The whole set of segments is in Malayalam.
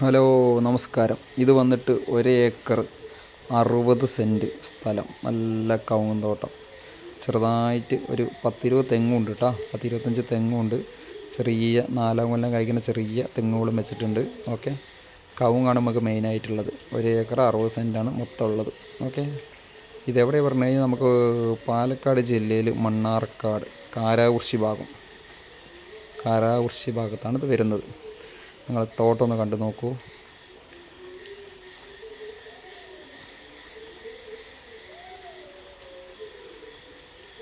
ഹലോ നമസ്കാരം. ഇത് വന്നിട്ട് ഒരു ഏക്കർ അറുപത് സെന്റ് സ്ഥലം. നല്ല കവുന്തോട്ടം തോട്ടം. ചെറുതായിട്ട് ഒരു പത്തിരുപത് തെങ്ങുണ്ട് കേട്ടോ പത്തിരുപത്തഞ്ച് തെങ്ങുണ്ട്. ചെറിയ നാലാം കൊല്ലം കഴിക്കുന്ന ചെറിയ തെങ്ങുകളും വെച്ചിട്ടുണ്ട്. ഓക്കെ. കവുങ്ങാണ് നമുക്ക് മെയിനായിട്ടുള്ളത് ഒരു ഏക്കർ അറുപത് സെന്റാണ് മൊത്തം ഉള്ളത് ഓക്കെ. ഇതെവിടെ പറഞ്ഞു കഴിഞ്ഞാൽ നമുക്ക് പാലക്കാട് ജില്ലയിൽ മണ്ണാർക്കാട് കാരാകുർശി ഭാഗം. കാരാകുർശി ഭാഗത്താണ് ഇത് വരുന്നത്. നിങ്ങൾ തോട്ടം ഒന്ന് കണ്ടു നോക്കൂ.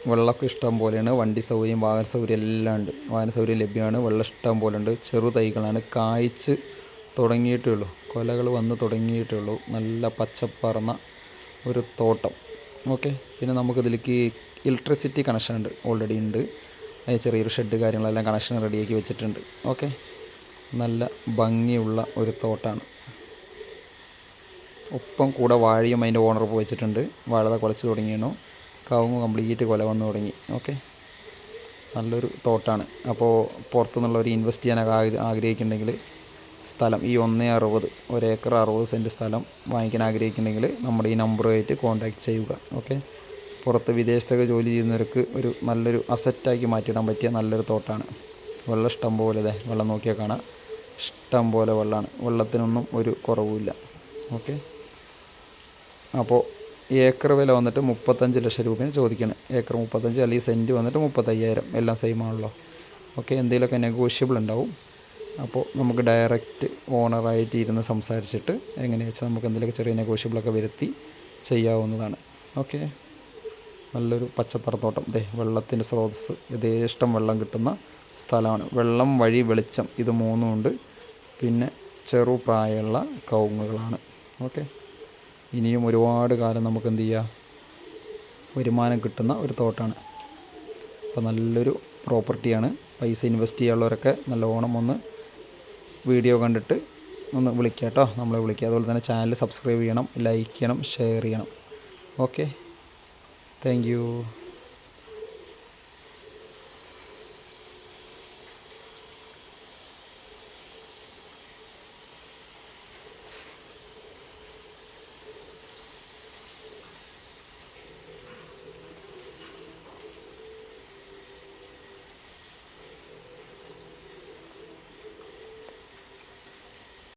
വെള്ളമൊക്കെ ഇഷ്ടം പോലെയാണ്. വണ്ടി സൗകര്യം വാഹന സൗകര്യം എല്ലാം ഉണ്ട്. വാഹന സൗകര്യം ലഭ്യമാണ്. വെള്ളം ഇഷ്ടം പോലെ ഉണ്ട്. ചെറു തൈകളാണ്. കായ്ച്ച് തുടങ്ങിയിട്ടേ ഉള്ളൂ. കൊലകൾ വന്ന് തുടങ്ങിയിട്ടേ ഉള്ളൂ. നല്ല പച്ചപ്പറന്ന ഒരു തോട്ടം. ഓക്കെ. പിന്നെ നമുക്കിതിലേക്ക് ഇലക്ട്രിസിറ്റി കണക്ഷൻ ഉണ്ട്. ഓൾറെഡി ഉണ്ട്. ചെറിയൊരു ഷെഡ് കാര്യങ്ങളെല്ലാം കണക്ഷൻ റെഡിയാക്കി വെച്ചിട്ടുണ്ട്. ഓക്കെ. നല്ല ഭംഗിയുള്ള ഒരു തോട്ടാണ്. ഒപ്പം കൂടെ വാഴയും അതിന്റെ ഓണർ വെച്ചിട്ടുണ്ട്. വാഴത കുലച്ച് തുടങ്ങിയണോ കവുങ്ങ് കംപ്ലീറ്റ് കൊല വന്നു തുടങ്ങി. ഓക്കെ നല്ലൊരു തോട്ടാണ്. അപ്പോൾ പുറത്തുനിന്നുള്ളവർ ഇൻവെസ്റ്റ് ചെയ്യാൻ ആഗ്ര- ആഗ്രഹിക്കുന്നുണ്ടെങ്കിൽ സ്ഥലം ഈ ഒന്നേ അറുപത് ഒരേക്കർ അറുപത് സെന്റ് സ്ഥലം വാങ്ങിക്കാൻ ആഗ്രഹിക്കുന്നുണ്ടെങ്കിൽ നമ്മുടെ ഈ നമ്പറുമായിട്ട് കോൺടാക്ട് ചെയ്യുക. ഓക്കെ പുറത്ത് വിദേശത്തൊക്കെ ജോലി ചെയ്യുന്നവർക്ക് ഒരു നല്ലൊരു അസറ്റാക്കി മാറ്റിയിടാൻ പറ്റിയ നല്ലൊരു തോട്ടാണ്. വെള്ളം ഇഷ്ടം പോലെ ഇതേ വെള്ളം നോക്കിയാൽ കാണാം. ഇഷ്ടം പോലെ വെള്ളമാണ് വെള്ളത്തിനൊന്നും ഒരു കുറവുമില്ല. ഓക്കെ? അപ്പോൾ ഏക്കർ വില വന്നിട്ട് മുപ്പത്തഞ്ച് ലക്ഷം രൂപയാണ് ചോദിക്കുന്നത് ഏക്കർ മുപ്പത്തഞ്ച് അല്ലെങ്കിൽ സെന്റ് വന്നിട്ട് മുപ്പത്തയ്യായിരം. എല്ലാം സെയിം ആണല്ലോ. ഓക്കെ? എന്തെങ്കിലുമൊക്കെ നെഗോഷ്യബിൾ ഉണ്ടാവും. അപ്പോൾ നമുക്ക് ഡയറക്റ്റ് ഓണറായിട്ട് ഇരുന്ന് സംസാരിച്ചിട്ട് എങ്ങനെയാ വെച്ചാൽ നമുക്ക് എന്തെങ്കിലുമൊക്കെ ചെറിയ നെഗോഷ്യബിളൊക്കെ വരുത്തി ചെയ്യാവുന്നതാണ്. ഓക്കെ? നല്ലൊരു പച്ചപ്പറത്തോട്ടം. ദേ വെള്ളത്തിന്റെ സ്രോതസ്സ്. യഥേഷ്ടം വെള്ളം കിട്ടുന്ന സ്ഥലമാണ്. വെള്ളം വഴി വെളിച്ചം ഇത് മൂന്നും ഉണ്ട്. പിന്നെ ചെറുപ്രായമുള്ള കവുങ്ങുകളാണ്. ഓക്കെ. ഇനിയും ഒരുപാട് കാലം നമുക്ക് എന്ത് ചെയ്യാം? വരുമാനം കിട്ടുന്ന ഒരു തോട്ടാണ്. അപ്പോൾ നല്ലൊരു പ്രോപ്പർട്ടിയാണ് പൈസ ഇൻവെസ്റ്റ് ചെയ്യാനുള്ളവരൊക്കെ നല്ലോണം ഒന്ന് വീഡിയോ കണ്ടിട്ട് ഒന്ന് വിളിക്കുക കേട്ടോ. നമ്മളെ വിളിക്കുക. അതുപോലെ തന്നെ ചാനൽ സബ്സ്ക്രൈബ് ചെയ്യണം ലൈക്ക് ചെയ്യണം ഷെയർ ചെയ്യണം. ഓക്കെ. താങ്ക്